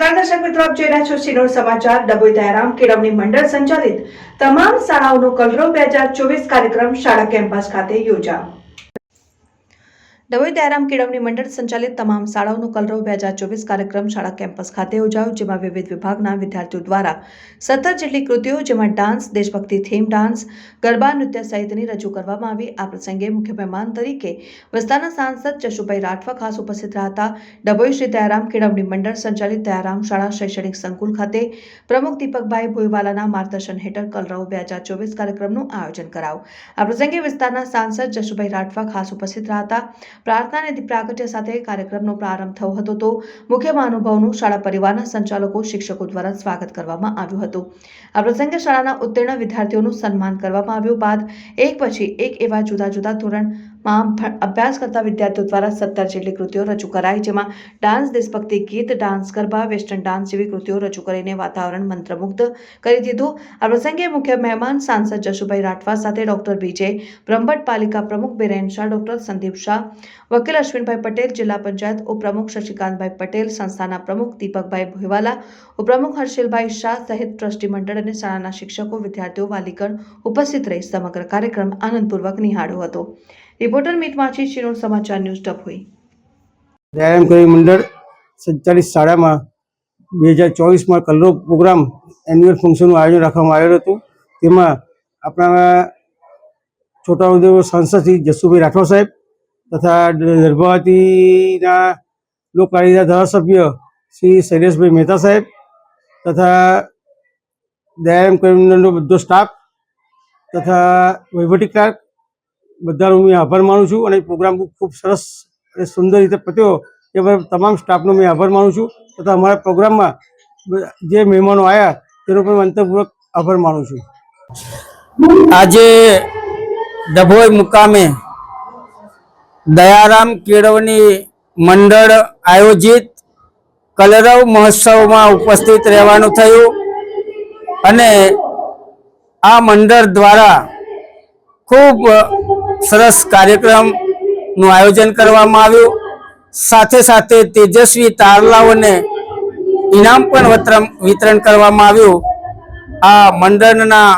નમસ્કાર દર્શક મિત્રો, આપ જોઈ રહ્યા છો સિનોર સમાચાર. ડભોઈ દયારામ કેળવણી મંડળ સંચાલિત તમામ શાળાઓનો કલરો બે હજાર ચોવીસ કાર્યક્રમ શાળા કેમ્પસ ખાતે યોજા ડભોઈ દયારામ કેળવણી મંડળ સંચાલિત તમામ શાળાઓનો કલરવ બે હજાર ચોવીસ કાર્યક્રમ શાળા કેમ્પસ ખાતે યોજાયો, જેમાં વિવિધ વિભાગના વિદ્યાર્થીઓ દ્વારા સત્તર જેટલી કૃતિઓ, જેમાં ડાન્સ, દેશભક્તિ થીમ ડાન્સ, ગરબા નૃત્ય સહિતની રજૂ કરવામાં આવી. આ પ્રસંગે મુખ્ય મહેમાન તરીકે વિસ્તારના સાંસદ જશુભાઈ રાઠવા ખાસ ઉપસ્થિત રહ્યા હતા. ડભોઈ શ્રી દયારામ કેળવણી મંડળ સંચાલિત દયારામ શાળા શૈક્ષણિક સંકુલ ખાતે પ્રમુખ દીપકભાઈ ભોયવાલાના માર્ગદર્શન હેઠળ કલરવ બે હજાર ચોવીસ કાર્યક્રમનું આયોજન કરાયું. આ પ્રસંગે વિસ્તારના સાંસદ જશુભાઈ રાઠવા ખાસ ઉપસ્થિત રહ્યા હતા. પ્રાર્થના અને પ્રાગટ્ય સાથે કાર્યક્રમનો પ્રારંભ થયો હતો. તો મુખ્ય મહાનુભાવનું શાળા પરિવારના સંચાલકો, શિક્ષકો દ્વારા સ્વાગત કરવામાં આવ્યું હતું. આ પ્રસંગે શાળાના ઉત્તીર્ણ વિદ્યાર્થીઓનું સન્માન કરવામાં આવ્યું બાદ એક પછી એક એવા જુદા જુદા ધોરણમાં ભ- અભ્યાસ કરતા વિદ્યાર્થીઓ દ્વારા સત્તર જેટલી કૃતિઓ રજૂ કરાઈ, જેમાં ડાન્સ દેશભક્તિ ગીત, ડાન્સ ગરબા, વેસ્ટર્ન ડાન્સ જેવી કૃતિઓ રજૂ કરીને વાતાવરણ મંત્રમુગ્ધ કરી દીધું. આ પ્રસંગે મુખ્ય મહેમાન સાંસદ જશુભાઈ રાઠવા સાથે ડોક્ટર વિજય બ્રહ્મભટ્ટ પાલિકા પ્રમુખ બિરેન શાહ, ડોક્ટર સંદીપ શાહ, વકીલ અશ્વિનભાઈ પટેલ, જિલ્લા પંચાયત ઉપપ્રમુખ શશિકાંતભાઈ પટેલ, સંસ્થાના પ્રમુખ દીપકભાઈ ભોયવાલા ઉપપ્રમુખ હર્ષિલભાઈ શાહ સહિત ટ્રસ્ટી મંડળ અને શાળાના શિક્ષકો, વિદ્યાર્થીઓ, વાલીગણ ઉપસ્થિત રહી સમગ્ર કાર્યક્રમ આનંદપૂર્વક નિહાળ્યો હતો. રિપોર્ટર મિત વાંચી શિરોણ સમાચાર ન્યૂઝ ડભોઈ વ્યાયામ કરી મંડળ સંચાલિત શાળામાં બે હજાર ચોવીસમાં કલરો પ્રોગ્રામ એન્યુઅલ ફંક્શનનું આયોજન રાખવામાં આવેલું હતું. તેમાં આપણા છોટાઉદેપુર સાંસદશ્રી જસુભાઈ રાઠોડ સાહેબ તથા ગર્ભવતીના લોકકાર્યના ધારાસભ્ય શ્રી શૈલેષભાઈ મહેતા સાહેબ તથા દયારામ કરી મંડળનો બધો સ્ટાફ તથા વહીવટી ક્લાર્ક બધાનો હું આભાર માનું છું અને પ્રોગ્રામ ખૂબ સરસ અને સુંદર રીતે પત્યો એ બદલ તમામ સ્ટાફનો મેં આભાર માનું છું તથા અમારા પ્રોગ્રામમાં જે મહેમાનો આવ્યા તેનો પણ અંતરપૂર્વક આભાર માનું છું. આજે ડભોઈ મુકામે દયારામ કેળવણી મંડળ આયોજિત કલરવ મહોત્સવમાં ઉપસ્થિત રહેવાનું થયું અને આ મંડળ દ્વારા ખૂબ સરસ કાર્યક્રમનું આયોજન કરવામાં આવ્યું. સાથે સાથે તેજસ્વી તારલાઓને ઇનામ પણ વિતરણ કરવામાં આવ્યું. આ મંડળના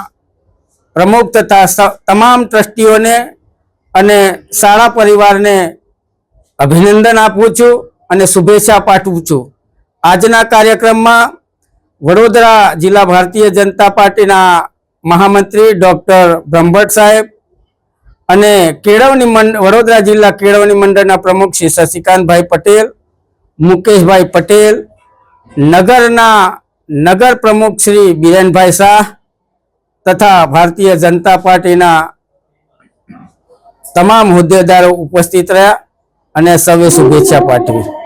પ્રમુખ તથા તમામ ટ્રસ્ટીઓને અને શાળા પરિવારને અભિનંદન આપું છું અને શુભેચ્છા પાઠવું છું. આજના કાર્યક્રમમાં વડોદરા જિલ્લા ભારતીય જનતા પાર્ટીના મહામંત્રી ડોક્ટર બ્રહ્મભટ્ટ સાહેબ અને કેળવણી વડોદરા જિલ્લા કેળવણી મંડળના પ્રમુખ શ્રી શશિકાંતભાઈ પટેલ, મુકેશભાઈ પટેલ, નગરના નગર પ્રમુખ શ્રી બિરેનભાઈ શાહ તથા ભારતીય જનતા પાર્ટીના તમામ હોદ્દેદારો ઉપસ્થિત રહ્યા અને સૌએ શુભેચ્છા પાઠવી.